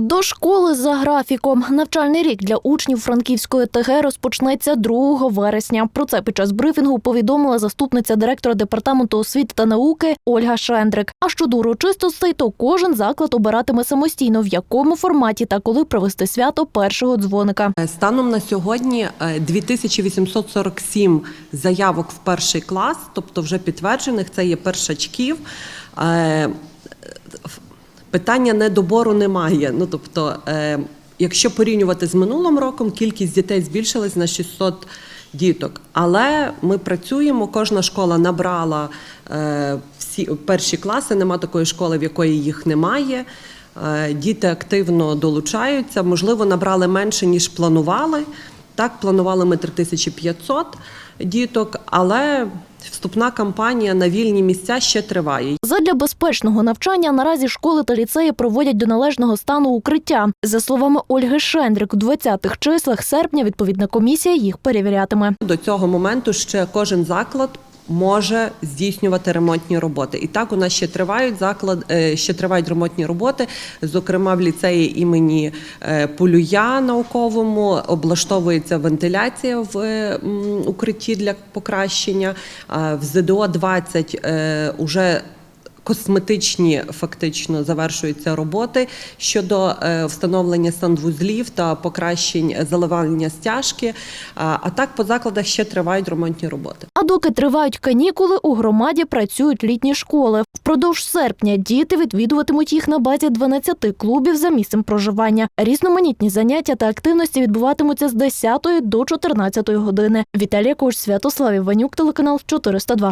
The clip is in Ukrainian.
До школи за графіком. Навчальний рік для учнів Франківської ТГ розпочнеться 2 вересня. Про це під час брифінгу повідомила заступниця директора департаменту освіти та науки Ольга Шендрик. А щодо урочистостей, то кожен заклад обиратиме самостійно, в якому форматі та коли провести свято першого дзвоника. Е, Станом на сьогодні е, 2847 заявок в перший клас, тобто вже підтверджених, це є першачків. Питання недобору немає. Ну тобто, е, якщо порівнювати з минулим роком, кількість дітей збільшилась на 600 діток. Але ми працюємо, кожна школа набрала е, всі перші класи. Нема такої школи, в якої їх немає. Е, Діти активно долучаються. Можливо, набрали менше ніж планували. Так, планували ми 3500 діток, але вступна кампанія на вільні місця ще триває. Задля безпечного навчання наразі школи та ліцеї проводять до належного стану укриття. За словами Ольги Шендрик, у 20-х числах серпня відповідна комісія їх перевірятиме. До цього моменту ще кожен заклад може здійснювати ремонтні роботи. І так у нас ще тривають заклад, е, ще тривають ремонтні роботи. Зокрема, в ліцеї імені е, Полюя науковому облаштовується вентиляція в е, укритті для покращення. В ЗДО 20 е, уже Косметичні фактично завершуються роботи щодо е, встановлення санвузлів та покращень заливання стяжки. А так по закладах ще тривають ремонтні роботи. А доки тривають канікули, у громаді працюють літні школи. Впродовж серпня діти відвідуватимуть їх на базі 12 клубів за місцем проживання. Різноманітні заняття та активності відбуватимуться з 10 до 14 години. Віталія Кош, Святослав Іванюк, телеканал 402.